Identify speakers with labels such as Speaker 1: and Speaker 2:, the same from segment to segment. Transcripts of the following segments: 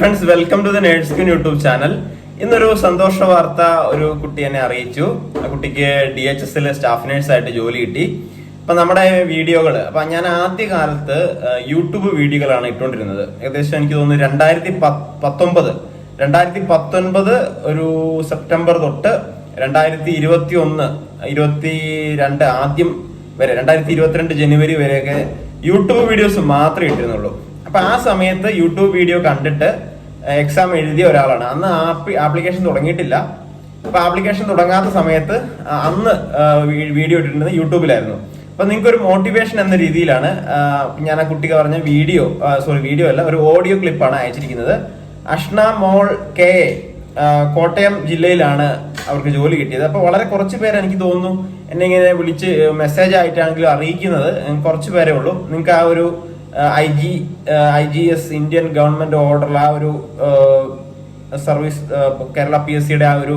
Speaker 1: Friends welcome to the nurse queen YouTube channel ഇന്നൊരു സന്തോഷ വാർത്ത ഒരു കുട്ടി എന്നെ അറിയിച്ചു. ആ കുട്ടിക്ക് ഡി എച്ച് എസിൽ സ്റ്റാഫ് നേഴ്സായിട്ട് ജോലി കിട്ടി. അപ്പൊ നമ്മുടെ വീഡിയോകൾ അപ്പൊ ഞാൻ ആദ്യ കാലത്ത് യൂട്യൂബ് വീഡിയോകളാണ് ഇട്ടുകൊണ്ടിരുന്നത്. ഏകദേശം എനിക്ക് തോന്നുന്നു രണ്ടായിരത്തി പത്തൊമ്പത്. രണ്ടായിരത്തി പത്തൊൻപത് ഒരു സെപ്റ്റംബർ തൊട്ട് രണ്ടായിരത്തി ഇരുപത്തി ഒന്ന് ഇരുപത്തി രണ്ട് ആദ്യം വരെ രണ്ടായിരത്തി ഇരുപത്തിരണ്ട് ജനുവരി വരെയൊക്കെ യൂട്യൂബ് വീഡിയോസ് മാത്രമേ ഇട്ടിരുന്നുള്ളൂ. അപ്പൊ ആ സമയത്ത് യൂട്യൂബ് വീഡിയോ കണ്ടിട്ട് എക്സാം എഴുതിയ ഒരാളാണ്. അന്ന് ആപ്ലിക്കേഷൻ തുടങ്ങിയിട്ടില്ല. അപ്പൊ ആപ്ലിക്കേഷൻ തുടങ്ങാത്ത സമയത്ത് അന്ന് വീഡിയോ ഇട്ടിരുന്നത് യൂട്യൂബിലായിരുന്നു. അപ്പൊ നിങ്ങൾക്ക് ഒരു മോട്ടിവേഷൻ എന്ന രീതിയിലാണ് ഞാൻ ആ കുട്ടിക്ക് പറഞ്ഞ വീഡിയോ സോറി വീഡിയോ അല്ല ഒരു ഓഡിയോ ക്ലിപ്പാണ് അയച്ചിരിക്കുന്നത്. അഷ്ണ മോൾ കെ കോട്ടയം ജില്ലയിലാണ് അവർക്ക് ജോലി കിട്ടിയത്. അപ്പൊ വളരെ കുറച്ച് പേര് എനിക്ക് തോന്നുന്നു എന്നെ ഇങ്ങനെ വിളിച്ച് മെസ്സേജ് ആയിട്ടാണെങ്കിലും അറിയിക്കുന്നത് കുറച്ച് പേരേ ഉള്ളൂ. നിങ്ങൾക്ക് ആ ഒരു I G I G S Indian government ഓർഡറിൽ ആ ഒരു സർവീസ് കേരള പി എസ് സിയുടെ ആ ഒരു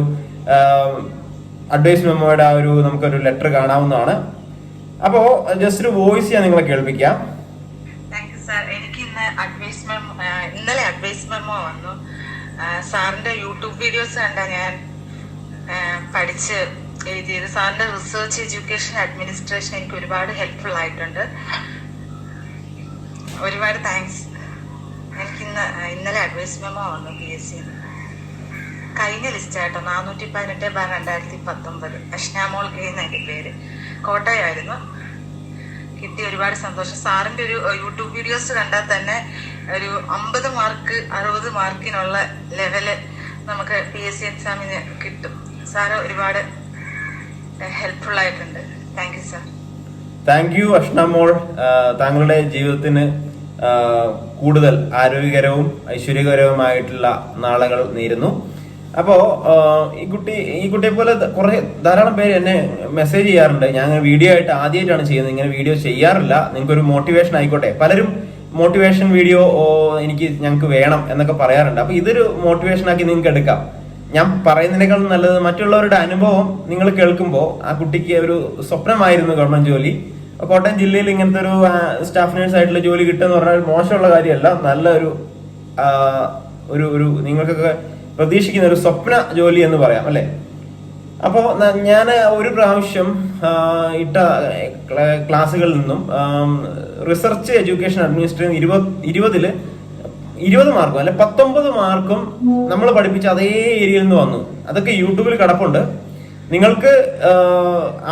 Speaker 1: അഡ്വൈസ് മെമ്മോയുടെ ആ ഒരു നമുക്കൊരു ലെറ്റർ കാണാവുന്നതാണ്. അപ്പോ ജസ്റ്റ് ഒരു വോയിസ് ഞാൻ നിങ്ങളെ കേൾപ്പിക്കാം.
Speaker 2: ഇന്നലെ അഡ്വൈസ് മെമ്മോ വന്നു. സാറിന്റെ യൂട്യൂബ് വീഡിയോസ് കണ്ട ഞാൻ പഠിച്ച് എഴുതിയത്. സാറിന്റെ റിസർച്ച് എഡ്യൂക്കേഷൻ അഡ്മിനിസ്ട്രേഷൻ എനിക്ക് ഒരുപാട് ഹെൽപ്ഫുൾ ആയിട്ടുണ്ട്. ഒരുപാട് താങ്ക്സ് എനിക്ക് ഇന്ന് ഇന്നലെ അഡ്വൈസ് മെമ്മോ വന്നു പി എസ് സി കഴിഞ്ഞ ലിസ്റ്റ് ആട്ടോ നാനൂറ്റി പതിനെട്ട് ബാർ രണ്ടായിരത്തി പത്തൊമ്പത്. അഷ്നാമോൾ കെ പേര്. കോട്ടയമായിരുന്നു കിട്ടി ഒരുപാട് സന്തോഷം. സാറിന്റെ ഒരു യൂട്യൂബ് വീഡിയോസ് കണ്ടാൽ തന്നെ ഒരു അമ്പത് മാർക്ക് അറുപത് മാർക്കിനുള്ള ലെവൽ നമുക്ക് പി എസ് സി എക്സാമിന് കിട്ടും. സാറ് ഒരുപാട് ഹെൽപ്ഫുൾ ആയിട്ടുണ്ട്. Thank you sir
Speaker 1: thank you Ashnamol താങ്കളുടെ ജീവിതത്തിന് കൂടുതൽ ആരോഗ്യകരവും ഐശ്വര്യകരവുമായിട്ടുള്ള നാളുകൾ നേരുന്നു. അപ്പോ ഈ കുട്ടി ഈ കുട്ടിയെ പോലെ കുറെ ധാരാളം പേര് എന്നെ മെസ്സേജ് ചെയ്യാറുണ്ട്. ഞാൻ അങ്ങനെ വീഡിയോ ആയിട്ട് ആദ്യമായിട്ടാണ് ചെയ്യുന്നത്. ഇങ്ങനെ വീഡിയോ ചെയ്യാറില്ല. നിങ്ങൾക്ക് ഒരു മോട്ടിവേഷൻ ആയിക്കോട്ടെ. പലരും മോട്ടിവേഷൻ വീഡിയോ എനിക്ക് ഞങ്ങൾക്ക് വേണം എന്നൊക്കെ പറയാറുണ്ട്. അപ്പൊ ഇതൊരു മോട്ടിവേഷൻ ആക്കി നിങ്ങൾക്ക് എടുക്കാം. ഞാൻ പറയുന്നതിനേക്കാളും നല്ലത് മറ്റുള്ളവരുടെ അനുഭവം നിങ്ങൾ കേൾക്കുമ്പോൾ ആ കുട്ടിക്ക് ഒരു സ്വപ്നമായിരുന്നു ഗവൺമെന്റ് ജോലി. കോട്ടയം ജില്ലയിൽ ഇങ്ങനത്തെ ഒരു സ്റ്റാഫ് നേഴ്സ് ആയിട്ടുള്ള ജോലി കിട്ടുക എന്ന് പറഞ്ഞാൽ മോശമുള്ള കാര്യമല്ല. നല്ലൊരു ഒരു ഒരു നിങ്ങൾക്കൊക്കെ പ്രതീക്ഷിക്കുന്ന ഒരു സ്വപ്ന ജോലി എന്ന് പറയാം അല്ലേ? അപ്പോ ഞാൻ ഒരു പ്രാവശ്യം ഇട്ട ക്ല- ക്ലാസ്സുകളിൽ നിന്നും റിസർച്ച് എഡ്യൂക്കേഷൻ അഡ്മിനിസ്ട്രേഷൻ ഇരുപത് ഇരുപതിൽ ഇരുപത് മാർക്കും അല്ലെ പത്തൊമ്പത് മാർക്കും നമ്മൾ പഠിപ്പിച്ച അതേ ഏരിയയിൽ നിന്ന് വന്നു. അതൊക്കെ യൂട്യൂബിൽ കിടപ്പുണ്ട്. നിങ്ങൾക്ക്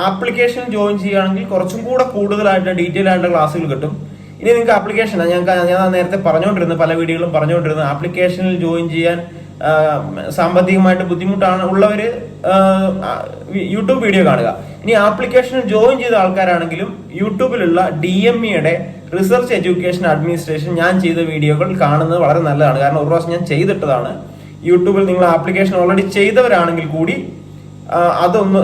Speaker 1: ആപ്ലിക്കേഷൻ ജോയിൻ ചെയ്യുകയാണെങ്കിൽ കുറച്ചും കൂടെ കൂടുതലായിട്ട് ഡീറ്റെയിൽ ആയിട്ടുള്ള ക്ലാസ്സുകൾ കിട്ടും. ഇനി നിങ്ങൾക്ക് ആപ്ലിക്കേഷൻ ഞാൻ ഞാൻ നേരത്തെ പറഞ്ഞുകൊണ്ടിരുന്നു പല വീഡിയോകളും പറഞ്ഞുകൊണ്ടിരുന്നു ആപ്ലിക്കേഷനിൽ ജോയിൻ ചെയ്യാൻ സാമ്പത്തികമായിട്ട് ബുദ്ധിമുട്ടാണ് ഉള്ളവർ യൂട്യൂബ് വീഡിയോ കാണുക. ഇനി ആപ്ലിക്കേഷനിൽ ജോയിൻ ചെയ്ത ആൾക്കാരാണെങ്കിലും യൂട്യൂബിലുള്ള ഡി എം ഇയുടെ റിസർച്ച് എഡ്യൂക്കേഷൻ അഡ്മിനിസ്ട്രേഷൻ ഞാൻ ചെയ്ത വീഡിയോകൾ കാണുന്നത് വളരെ നല്ലതാണ്. കാരണം ഒരു പ്രാവശ്യം ഞാൻ ചെയ്തിട്ടതാണ്. യൂട്യൂബിൽ നിങ്ങൾ ആപ്ലിക്കേഷൻ ഓൾറെഡി ചെയ്തവരാണെങ്കിൽ കൂടി അതൊന്ന്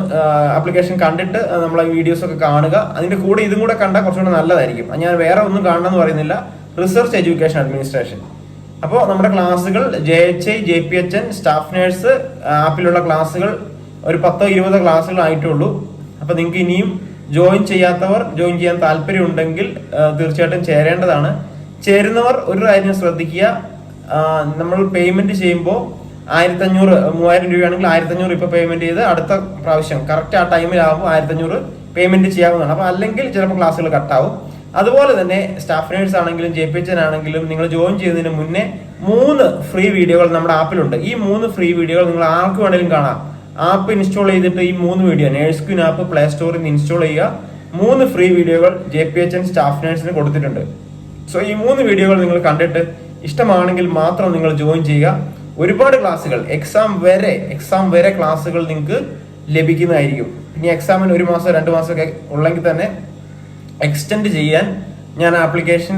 Speaker 1: ആപ്ലിക്കേഷൻ കണ്ടിട്ട് നമ്മൾ ഈ വീഡിയോസ് ഒക്കെ കാണുക. അതിന്റെ കൂടെ ഇതും കൂടെ കണ്ടാൽ കുറച്ചുകൂടെ നല്ലതായിരിക്കും. ഞാൻ വേറെ ഒന്നും കാണണമെന്ന് പറയുന്നില്ല. റിസർച്ച് എഡ്യൂക്കേഷൻ അഡ്മിനിസ്ട്രേഷൻ അപ്പോൾ നമ്മുടെ ക്ലാസ്സുകൾ J H I J P H N staff nurse ആപ്പിലുള്ള ക്ലാസ്സുകൾ ഒരു പത്തോ ഇരുപതോ ക്ലാസ്സുകൾ ആയിട്ടുള്ളൂ. അപ്പോൾ നിങ്ങൾക്ക് ഇനിയും ജോയിൻ ചെയ്യാത്തവർ ജോയിൻ ചെയ്യാൻ താല്പര്യം ഉണ്ടെങ്കിൽ തീർച്ചയായിട്ടും ചേരേണ്ടതാണ്. ചേരുന്നവർ ഒരു കാര്യം ശ്രദ്ധിക്കുക. നമ്മൾ പേയ്മെന്റ് ചെയ്യുമ്പോൾ ആയിരത്തി അഞ്ഞൂറ് മൂവായിരം രൂപയാണെങ്കിൽ ആയിരത്തി അഞ്ഞൂറ് ഇപ്പൊ പേയ്മെന്റ് ചെയ്ത് അടുത്ത പ്രാവശ്യം കറക്റ്റ് ആ ടൈമിലാകുമ്പോൾ ആയിരത്തി അഞ്ഞൂറ് പേയ്മെന്റ് ചെയ്യാവുന്നതാണ്. അപ്പൊ അല്ലെങ്കിൽ ചിലപ്പോൾ ക്ലാസ്സുകൾ കട്ടാവും അതുപോലെ തന്നെ സ്റ്റാഫ് നേഴ്സ് ആണെങ്കിലും ജെ പി എച്ച് ആണെങ്കിലും നിങ്ങൾ ജോയിൻ ചെയ്യുന്നതിന് മുന്നേ മൂന്ന് ഫ്രീ വീഡിയോകൾ നമ്മുടെ ആപ്പിലുണ്ട് ഈ മൂന്ന് ഫ്രീ വീഡിയോകൾ നിങ്ങൾ ആർക്ക് വേണമെങ്കിലും കാണാം. ആപ്പ് ഇൻസ്റ്റാൾ ചെയ്തിട്ട് ഈ മൂന്ന് video nurse queen app play സ്റ്റോറിൽ നിന്ന് ഇൻസ്റ്റാൾ ചെയ്യുക. മൂന്ന് ഫ്രീ വീഡിയോകൾ J P H N staff നേഴ്സിന് കൊടുത്തിട്ടുണ്ട്. സോ ഈ മൂന്ന് വീഡിയോകൾ നിങ്ങൾ കണ്ടിട്ട് ഇഷ്ടമാണെങ്കിൽ മാത്രം നിങ്ങൾ ജോയിൻ ചെയ്യുക. ഒരുപാട് ക്ലാസ്സുകൾ. എക്സാം വരെ എക്സാം വരെ ക്ലാസ്സുകൾ നിങ്ങൾക്ക് ലഭിക്കുന്നതായിരിക്കും. ഇനി എക്സാമിന് ഒരു മാസം രണ്ട് മാസം ഒക്കെ ഉള്ളെങ്കിൽ തന്നെ എക്സ്റ്റെൻഡ് ചെയ്യാൻ ഞാൻ ആപ്ലിക്കേഷൻ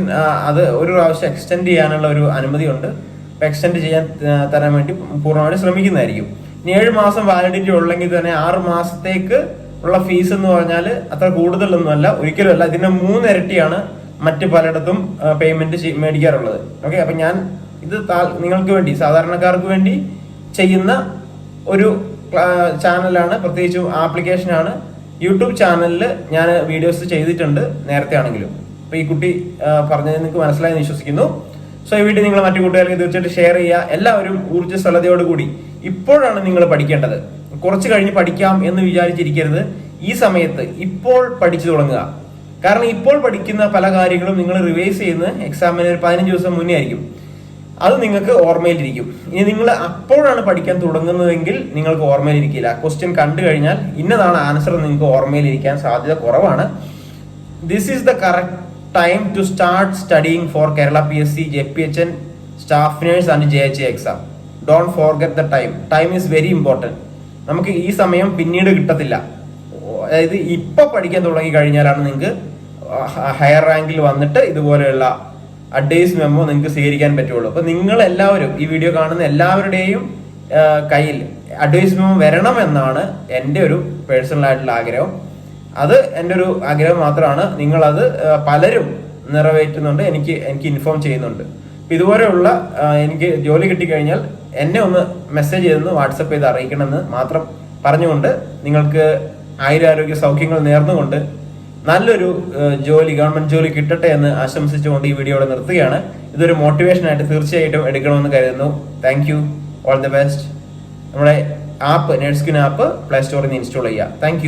Speaker 1: അത് ഒരു പ്രാവശ്യം എക്സ്റ്റെൻഡ് ചെയ്യാനുള്ള ഒരു അനുമതി ഉണ്ട് അപ്പൊ എക്സ്റ്റെൻഡ് ചെയ്യാൻ തരാൻ വേണ്ടി പൂർണമായിട്ട് ശ്രമിക്കുന്നതായിരിക്കും. ഇനി ഏഴ് മാസം വാലിഡിറ്റി ഉള്ളെങ്കിൽ തന്നെ ആറ് മാസത്തേക്ക് ഉള്ള ഫീസ് എന്ന് പറഞ്ഞാൽ അത്ര കൂടുതലൊന്നുമല്ല ഒരിക്കലും അല്ല. ഇതിന്റെ മൂന്നിരട്ടിയാണ് മറ്റ് പലയിടത്തും പേയ്മെന്റ് മേടിക്കാറുള്ളത്. ഓക്കെ അപ്പൊ ഞാൻ ഇത് നിങ്ങൾക്ക് വേണ്ടി സാധാരണക്കാർക്ക് വേണ്ടി ചെയ്യുന്ന ഒരു ചാനലാണ് പ്രത്യേകിച്ചും ആപ്ലിക്കേഷനാണ്. യൂട്യൂബ് ചാനലിൽ ഞാൻ വീഡിയോസ് ചെയ്തിട്ടുണ്ട് നേരത്തെ ആണെങ്കിലും അപ്പൊ ഈ കുട്ടി പറഞ്ഞത് നിങ്ങൾക്ക് മനസ്സിലായെന്ന് വിശ്വസിക്കുന്നു. സോ ഈ വീഡിയോ നിങ്ങൾ മറ്റു കൂട്ടുകാർക്ക് തീർച്ചയായിട്ടും ഷെയർ ചെയ്യുക. എല്ലാവരും ഊർജസ്വലതയോടുകൂടി ഇപ്പോഴാണ് നിങ്ങൾ പഠിക്കേണ്ടത്. കുറച്ച് കഴിഞ്ഞ് പഠിക്കാം എന്ന് വിചാരിച്ചിരിക്കരുത്. ഈ സമയത്ത് ഇപ്പോൾ പഠിച്ചു തുടങ്ങുക. കാരണം ഇപ്പോൾ പഠിക്കുന്ന പല കാര്യങ്ങളും നിങ്ങൾ റിവൈസ് ചെയ്യുന്ന എക്സാമിന് ഒരു പതിനഞ്ച് ദിവസം മുന്നേ ആയിരിക്കും. അത് നിങ്ങൾക്ക് ഓർമ്മയിലിരിക്കും. ഇനി നിങ്ങൾ അപ്പോഴാണ് പഠിക്കാൻ തുടങ്ങുന്നതെങ്കിൽ നിങ്ങൾക്ക് ഓർമ്മയിലിരിക്കില്ല. ക്വസ്റ്റ്യൻ കണ്ടു കഴിഞ്ഞാൽ ഇന്നതാണ് ആൻസർ നിങ്ങൾക്ക് ഓർമ്മയിലിരിക്കാൻ സാധ്യത കുറവാണ്. This is the correct time to start studying for Kerala P S C J P H N staff nurse and J H exam don't forget the time time is very important നമുക്ക് ഈ സമയം പിന്നീട് കിട്ടത്തില്ല. അതായത് ഇപ്പം പഠിക്കാൻ തുടങ്ങി കഴിഞ്ഞാലാണ് നിങ്ങൾക്ക് ഹയർ റാങ്കിൽ വന്നിട്ട് ഇതുപോലെയുള്ള അഡ്വൈസ് മെമ്മോ നിങ്ങൾക്ക് സ്വീകരിക്കാൻ പറ്റുള്ളൂ. അപ്പൊ നിങ്ങൾ എല്ലാവരും ഈ വീഡിയോ കാണുന്ന എല്ലാവരുടെയും കയ്യിൽ അഡ്വൈസ് മെമ്മോ വരണം എന്നാണ് എന്റെ ഒരു പേഴ്സണൽ ആയിട്ടുള്ള ആഗ്രഹം. അത് എന്റെ ഒരു ആഗ്രഹം മാത്രമാണ്. നിങ്ങളത് പലരും നിറവേറ്റുന്നുണ്ട്. എനിക്ക് എനിക്ക് ഇൻഫോം ചെയ്യുന്നുണ്ട്. അപ്പൊ ഇതുപോലെയുള്ള എനിക്ക് ജോലി കിട്ടിക്കഴിഞ്ഞാൽ എന്നെ ഒന്ന് മെസ്സേജ് ചെയ്തെന്ന് വാട്സപ്പ് ചെയ്ത് അറിയിക്കണമെന്ന് മാത്രം പറഞ്ഞുകൊണ്ട് നിങ്ങൾക്ക് ആയുരാരോഗ്യ സൗഖ്യങ്ങൾ നേർന്നുകൊണ്ട് നല്ലൊരു ജോലി ഗവൺമെന്റ് ജോലി കിട്ടട്ടെ എന്ന് ആശംസിച്ചുകൊണ്ട് ഈ വീഡിയോ ഇവിടെ നിർത്തുകയാണ്. ഇതൊരു മോട്ടിവേഷൻ ആയിട്ട് തീർച്ചയായിട്ടും എടുക്കണമെന്ന് കരുതുന്നു. Thank you all the best നമ്മുടെ app nurse queen app play സ്റ്റോറിൽ നിന്ന് ഇൻസ്റ്റാൾ ചെയ്യുക. താങ്ക്